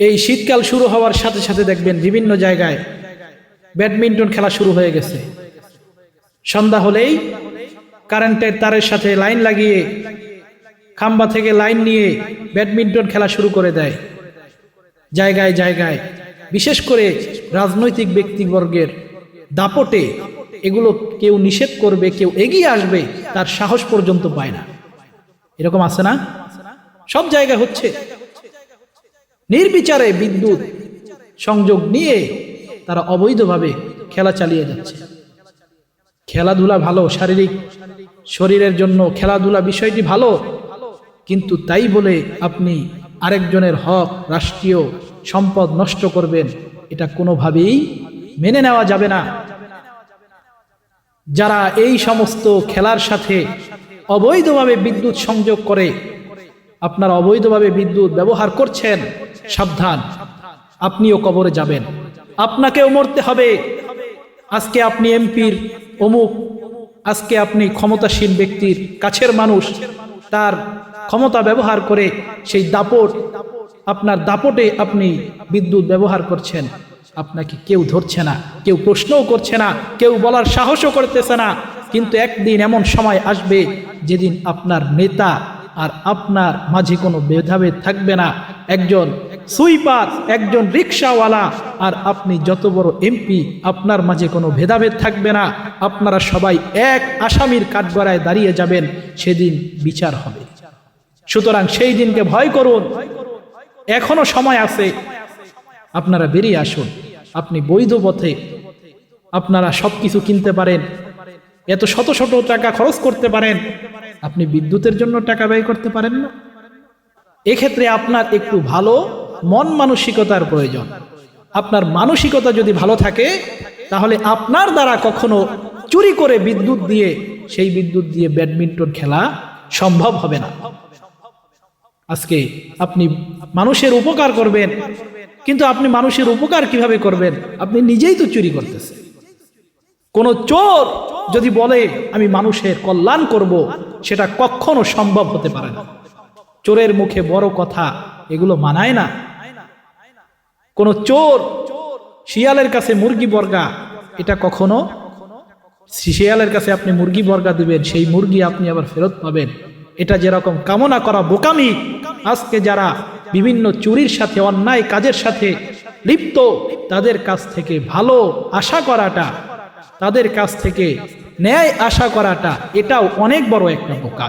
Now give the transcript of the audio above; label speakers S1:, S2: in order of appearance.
S1: এই শীতকাল শুরু হওয়ার সাথে সাথে দেখবেন বিভিন্ন জায়গায় ব্যাডমিন্টন খেলা শুরু হয়ে গেছে। সন্ধ্যা হলেই কারেন্টের তারের সাথে লাইন লাগিয়ে খাম্বা থেকে লাইন নিয়ে ব্যাডমিন্টন খেলা শুরু করে দেয়। জায়গায় জায়গায়, বিশেষ করে রাজনৈতিক ব্যক্তিবর্গের দাপটে এগুলো কেউ নিষেধ করবে, কেউ এগিয়ে আসবে, তার সাহস পর্যন্ত পায় না। এরকম আছে না? সব জায়গায় হচ্ছে। নির্বিচারে বিদ্যুৎ সংযোগ নিয়ে তারা অবৈধভাবে খেলা চালিয়ে যাচ্ছে। খেলাধুলা ভালো, শারীরিক শরীরের জন্য খেলাধুলা বিষয়টি ভালো, কিন্তু তাই বলে আপনি আরেকজনের হক, রাষ্ট্রীয় সম্পদ নষ্ট করবেন, এটা কোনোভাবেই মেনে নেওয়া যাবে না। যারা এই সমস্ত খেলার সাথে অবৈধভাবে বিদ্যুৎ সংযোগ করে, আপনারা অবৈধভাবে বিদ্যুৎ ব্যবহার করছেন সাবধান। আপনিও কবরে যাবেন। আপনাকেও মরতে হবে। আজকে আপনি এমপির অমুক, আজকে আপনি ক্ষমতাসীন ব্যক্তির কাছের মানুষ। তার ক্ষমতা ব্যবহার করে সেই দাপট, আপনার দাপটে আপনি বিদ্যুৎ ব্যবহার করছেন। আপনাকে কেউ ধরছে না, কেউ প্রশ্নও করছে না, কেউ বলার সাহসও করতেছে না। কিন্তু একদিন এমন সময় আসবে যেদিন আপনার নেতা আর আপনার মাঝে কোনো ভেদাভেদ থাকবে না। একজন সুইপার একজন রিক্সাওয়ালা, আর আপনি যত বড় এমপি, আপনার মাঝে কোনো ভেদাভেদ থাকবে না। আপনারা সবাই এক আসামির কাঠগড়ায় দাঁড়িয়ে যাবেন, সেদিন বিচার হবে। সুতরাং সেই দিনকে ভয় করুন। এখনও সময় আছে। আপনারা বেরিয়ে আসুন। আপনি বৈধ পথে আপনারা সবকিছু কিনতে পারেন। এত শত শত টাকা খরচ করতে পারেন। আপনি বিদ্যুতের জন্য টাকা ব্যয় করতে পারেন না। এক্ষেত্রে আপনার একটু ভালো মন মানসিকতার প্রয়োজন। আপনার মানসিকতা যদি ভালো থাকে, তাহলে আপনার দ্বারা কখনো চুরি করে বিদ্যুৎ দিয়ে, সেই বিদ্যুৎ দিয়ে ব্যাডমিন্টন খেলা সম্ভব হবে না। আজকে আপনি মানুষের উপকার করবেন, কিন্তু আপনি মানুষের উপকার কীভাবে করবেন, আপনি নিজেই তো চুরি করতেছেন। কোন চোর যদি বলে, আমি মানুষের কল্যাণ করব সেটা কখনো সম্ভব হতে পারে না। চোরের মুখে বড় কথা এগুলো মানায় না। কোন চোর শিয়ালের কাছে মুরগি বর্গা, এটা কখনো? শিয়ালের কাছে আপনি মুরগি বর্গা দিবেন, সেই মুরগি আপনি আবার ফেরত পাবেন। এটা যেরকম কামনা করা বোকামি, আজকে যারা বিভিন্ন চুরির সাথে, অন্যায় কাজের সাথে লিপ্ত, তাদের কাছ থেকে ভালো আশা করাটা, তাদের কাছ থেকে ন্যায় আশা করাটা, এটাও অনেক বড় একটা বোকা